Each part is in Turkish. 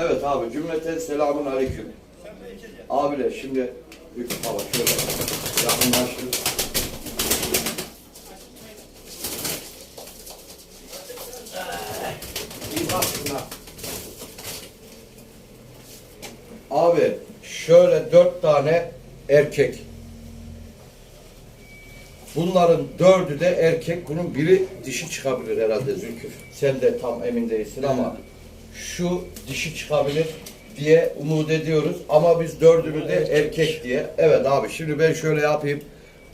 Evet abi cümleten selamun aleyküm. Abiler şimdi bir hava şöyle yakınlaştır. Abi şöyle dört tane erkek. Bunların dördü de erkek. Bunun biri dişi çıkabilir herhalde Zülküf. Sen de tam emin değilsin ama şu dişi çıkabilir diye umut ediyoruz. Ama biz dördünü de erkek diye. Evet abi şimdi ben şöyle yapayım.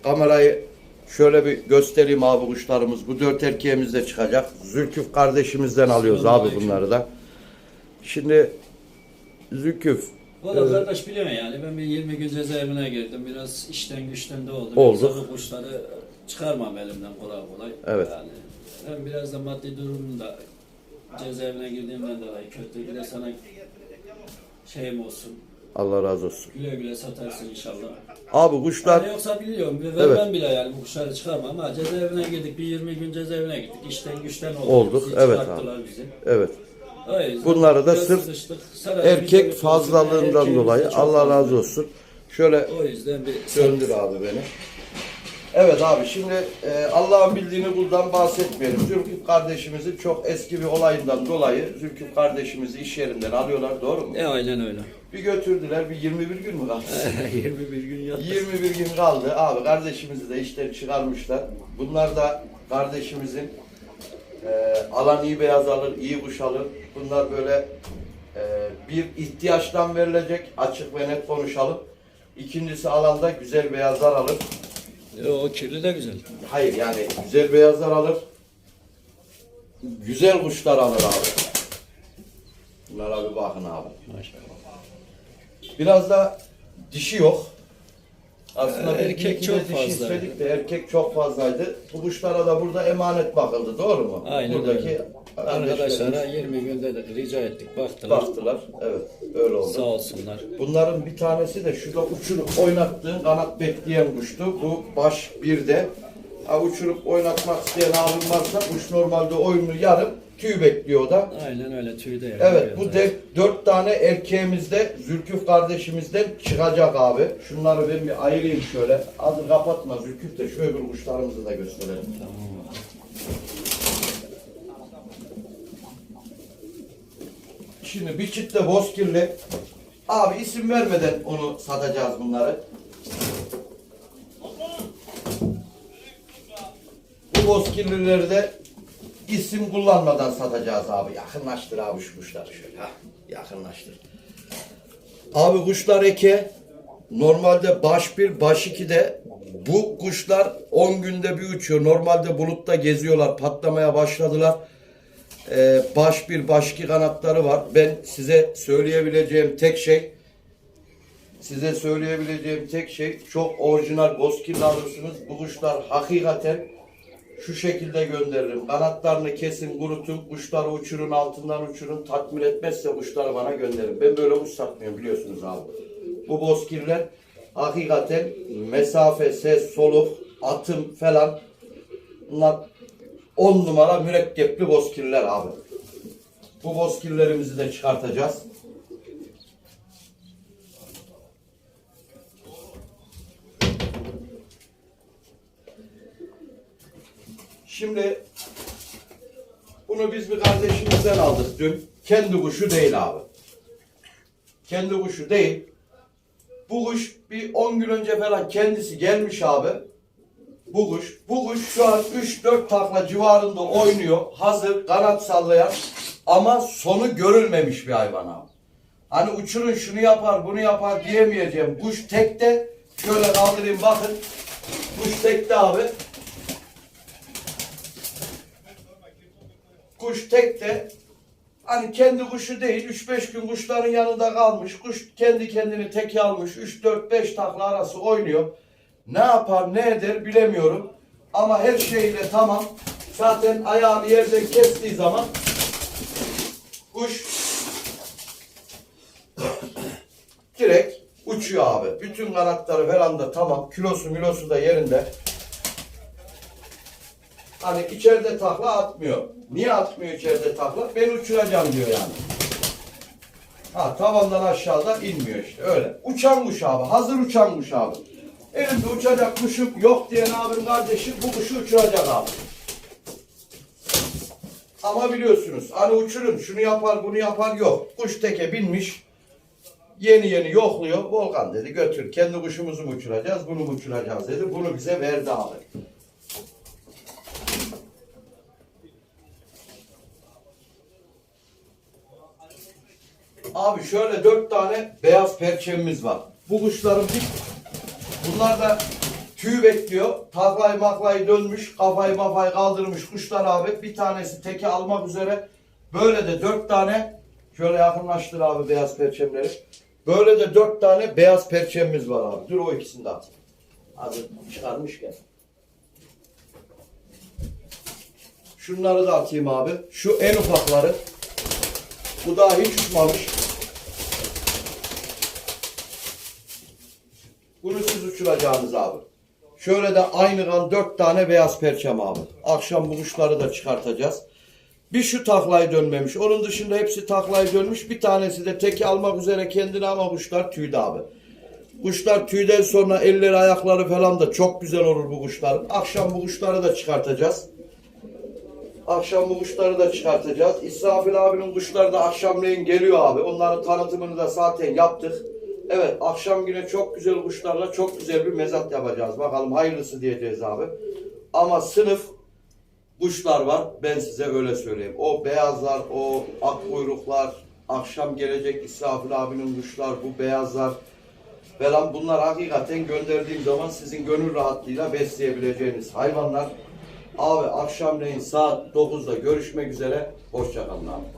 Kamerayı şöyle bir göstereyim abi kuşlarımız. Bu dört erkeğimiz de çıkacak. Zülküf kardeşimizden alıyoruz abi bunları da. Şimdi Zülküf Valla kardeş bileme yani ben bir 20 gün cezaevine girdim. Biraz işten güçten de oldum. Olduk. Yoksa bu kuşları çıkarmam elimden kolay kolay. Evet. Yani ben biraz da maddi durumum da cezaevine girdiğimden dolayı kötü. Bir de sana şeyim olsun. Allah razı olsun. Güle güle satarsın inşallah. Abi kuşlar Yani yoksa biliyorum ve Evet. ben bile yani bu kuşları çıkarmam ama cezaevine girdik. Bir 20 gün cezaevine gittik. İşten güçten olduk. Olduk, Bizi evet çıkarttılar Bizi. evet. Bunları da sırf Erkek fazlalığından dolayı Allah razı olsun. Şöyle O yüzden bir söndür abi beni. Evet abi şimdi e, Allah'ın bildiğini buradan bahsetmeyelim. Zülküf kardeşimizin çok eski bir olayından dolayı Zülküf kardeşimizi iş yerinden alıyorlar doğru mu? E aynen öyle. Bir götürdüler bir 21 gün mü kaldı? 21 gün yattı. 21 gün kaldı. Abi kardeşimizi de işten çıkarmışlar. Bunlar da kardeşimizin e, alan iyi beyaz alır, iyi kuş alır. Bunlar böyle e, bir ihtiyaçtan verilecek. Açık ve net konuşalım. İkincisi alanda güzel beyazlar alır. E, o kirli de güzel. Hayır yani güzel beyazlar alır. Güzel kuşlar alır abi. Bunlara bir bakın abi. Maşallah. Biraz da dişi yok. Aslında Ee, bir erkek de çok fazla. de erkek çok fazlaydı. Bu kuşlara da burada emanet bakıldı doğru mu? Aynen Buradaki öyle. Arkadaşlara 20 günde de rica ettik. Baktılar. baktılar. Evet öyle oldu. Sağ olsunlar. Bunların bir tanesi de şurada uçurup oynattığın kanat bekleyen kuştu. Bu baş birde. Ha, uçurup oynatmak isteyen abim varsa kuş normalde oyunu yarım tüy bekliyor da. Aynen öyle tüyde yani. Evet bu de, dört tane erkeğimiz de Zülküf kardeşimizden çıkacak abi. Şunları ben bir ayırayım şöyle. Adı kapatma Zülküf de şu öbür kuşlarımızı da gösterelim. Tamam. Şimdi bir çift de bozkirli. Abi isim vermeden onu satacağız bunları. Bozkirlileri de isim kullanmadan satacağız abi. Yakınlaştır abi şu kuşları şöyle. Ha, yakınlaştır. Abi kuşlar eke. Normalde baş bir, baş iki de bu kuşlar 10 günde bir uçuyor. Normalde bulutta geziyorlar, patlamaya başladılar. Ee, baş bir, baş iki kanatları var. Ben size söyleyebileceğim tek şey, size söyleyebileceğim tek şey çok orijinal bozkirli alırsınız. Bu kuşlar hakikaten şu şekilde gönderirim. Kanatlarını kesin, kurutun, kuşları uçurun, altından uçurun. Tatmin etmezse kuşları bana gönderin. Ben böyle kuş satmıyorum biliyorsunuz abi. Bu bozkirler hakikaten mesafe, ses, soluk, atım falan bunlar on numara mürekkepli bozkirler abi. Bu bozkirlerimizi de çıkartacağız. Şimdi bunu biz bir kardeşimizden aldık dün. Kendi kuşu değil abi. Kendi kuşu değil. Bu kuş bir 10 gün önce falan kendisi gelmiş abi. Bu kuş. Bu kuş şu an 3-4 takla civarında oynuyor. Hazır kanat sallayan ama sonu görülmemiş bir hayvan abi. Hani uçurun şunu yapar bunu yapar diyemeyeceğim. Kuş tekte şöyle kaldırayım bakın. Kuş tekte abi. Kuş tekte hani kendi kuşu değil 3-5 gün kuşların yanında kalmış. Kuş kendi kendini teke almış. 3-4-5 takla arası oynuyor. Ne yapar ne eder bilemiyorum. Ama her şeyle tamam. Zaten ayağını yerden kestiği zaman kuş direkt uçuyor abi. Bütün kanatları falan da tamam. Kilosu milosu da yerinde. Hani içeride takla atmıyor. Niye atmıyor içeride takla? Ben uçuracağım diyor yani. Ha tavandan aşağıda inmiyor işte öyle. Uçan kuş abi. Hazır uçan kuş abi. Elimde uçacak kuşum yok diyen abim kardeşim bu kuşu uçuracak abi. Ama biliyorsunuz hani uçurun şunu yapar bunu yapar yok. Kuş teke binmiş. Yeni yeni yokluyor. Volkan dedi götür kendi kuşumuzu mu uçuracağız bunu mu uçuracağız dedi. Bunu bize verdi abi. Abi şöyle dört tane beyaz perçemimiz var. Bu kuşların bir bunlar da tüy bekliyor. Taklayı maklayı dönmüş, kafayı mafayı kaldırmış kuşlar abi. Bir tanesi teke almak üzere. Böyle de dört tane şöyle yakınlaştır abi beyaz perçemleri. Böyle de dört tane beyaz perçemimiz var abi. Dur o ikisini de at. Hadi çıkarmışken. Şunları da atayım abi. Şu en ufakları. Bu daha hiç uçmamış. Uçuracaksınız abi. Şöyle de aynı kan dört tane beyaz perçem abi. Akşam bu kuşları da çıkartacağız. Bir şu taklayı dönmemiş. Onun dışında hepsi taklayı dönmüş. Bir tanesi de teki almak üzere kendine ama kuşlar tüydü abi. Kuşlar tüyden sonra elleri ayakları falan da çok güzel olur bu kuşların. Akşam bu kuşları da çıkartacağız. Akşam bu kuşları da çıkartacağız. İsrafil abinin kuşları da akşamleyin geliyor abi. Onların tanıtımını da zaten yaptık. Evet akşam yine çok güzel kuşlarla çok güzel bir mezat yapacağız. Bakalım hayırlısı diyeceğiz abi. Ama sınıf kuşlar var. Ben size öyle söyleyeyim. O beyazlar, o ak kuyruklar, akşam gelecek İsrafil abinin kuşlar, bu beyazlar falan bunlar hakikaten gönderdiğim zaman sizin gönül rahatlığıyla besleyebileceğiniz hayvanlar. Abi akşamleyin saat 9'da görüşmek üzere. Hoşçakalın abi.